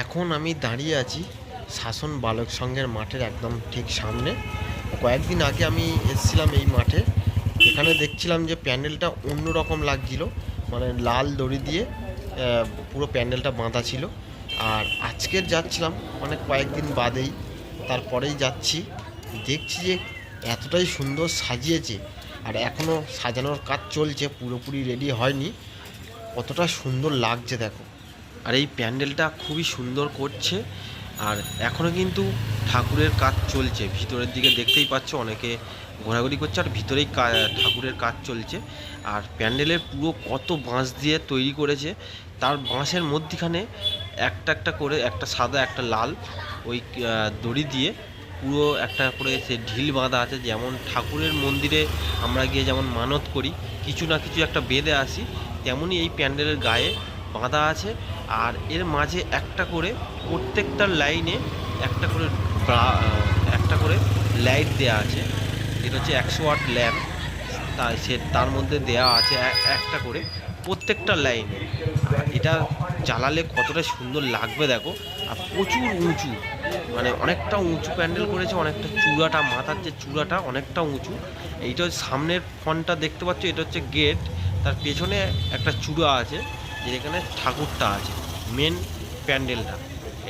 এখন আমি দাঁড়িয়ে আছি শাসন বালক সংঘের মাঠের একদম ঠিক সামনে। কয়েকদিন আগে আমি এসেছিলাম এই মাঠে। এখানে দেখছিলাম যে প্যান্ডেলটা অন্যরকম লাগছিল মানে লাল দড়ি দিয়ে পুরো প্যান্ডেলটা বাঁধা ছিল। আর আজকের যাচ্ছিলাম মানে কয়েকদিন বাদেই, তারপরেই যাচ্ছি। দেখছি যে এতটাই সুন্দর সাজিয়েছে, আর এখনও সাজানোর কাজ চলছে, পুরোপুরি রেডি হয়নি। কতটা সুন্দর লাগছে, দেখো। আর এই প্যান্ডেলটা খুবই সুন্দর করছে। আর এখনও কিন্তু ঠাকুরের কাজ চলছে। ভিতরের দিকে দেখতেই পাচ্ছ অনেকে ঘোরাঘুরি করছে আর ভিতরেই ঠাকুরের কাজ চলছে। আর প্যান্ডেলের পুরো কত বাঁশ দিয়ে তৈরি করেছে। তার বাঁশের মধ্যিখানে একটা একটা করে, একটা সাদা, একটা লাল ওই দড়ি দিয়ে পুরো একটা করে সে ঢিল বাঁধা আছে। যেমন ঠাকুরের মন্দিরে আমরা গিয়ে যেমন মানত করি, কিছু না কিছু একটা বেঁধে আসি, তেমনই এই প্যান্ডেলের গায়ে বাঁধা আছে। আর এর মাঝে একটা করে প্রত্যেকটা লাইনে একটা করে একটা করে লাইট দেওয়া আছে। এটা হচ্ছে একশো ওয়াট ল্যাম্প। তা, সে, তার মধ্যে দেওয়া আছে একটা করে প্রত্যেকটা লাইনে। এটা জ্বালালে কতটা সুন্দর লাগবে দেখো। আর প্রচুর উঁচু। মানে অনেকটা উঁচু প্যান্ডেল করেছে, অনেকটা চূড়াটা, মাথার যে চূড়াটা অনেকটা উঁচু। এইটা সামনের ফোনটা দেখতে পাচ্ছ, এটা হচ্ছে গেট। তার পেছনে একটা চূড়া আছে। যেখানে ঠাকুরটা আছে মেন প্যান্ডেলটা।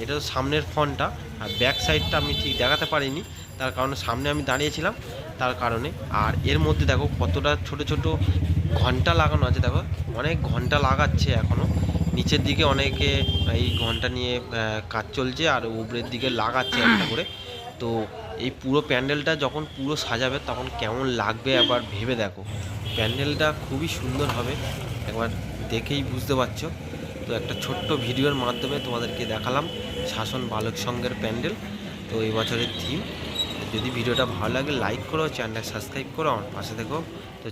এটা তো সামনের ফোনটা আর ব্যাক সাইডটা আমি ঠিক দেখাতে পারিনি। তার কারণে সামনে আমি দাঁড়িয়েছিলাম, তার কারণে। আর এর মধ্যে দেখো কতটা ছোট ছোট ঘণ্টা লাগানো আছে, দেখো। অনেক ঘণ্টা লাগাচ্ছে এখনও নিচের দিকে অনেকে এই ঘণ্টা নিয়ে কাজ চলছে, আর উপরের দিকে লাগাচ্ছে একটা করে। তো এই পুরো প্যান্ডেলটা যখন পুরো সাজাবে, তখন কেমন লাগবে আবার ভেবে দেখো। প্যান্ডেলটা খুবই সুন্দর হবে। একবার দেখেই বুঝতে পারছ। তো একটা ছোট্ট ভিডিওর মাধ্যমে তোমাদেরকে দেখালাম শাসন বালক সংঘের প্যান্ডেল। তো এই বছরের থিম যদি ভিডিওটা ভালো লাগে লাইক করো চ্যানেলটা সাবস্ক্রাইব করো, আমার পাশে দেখো তো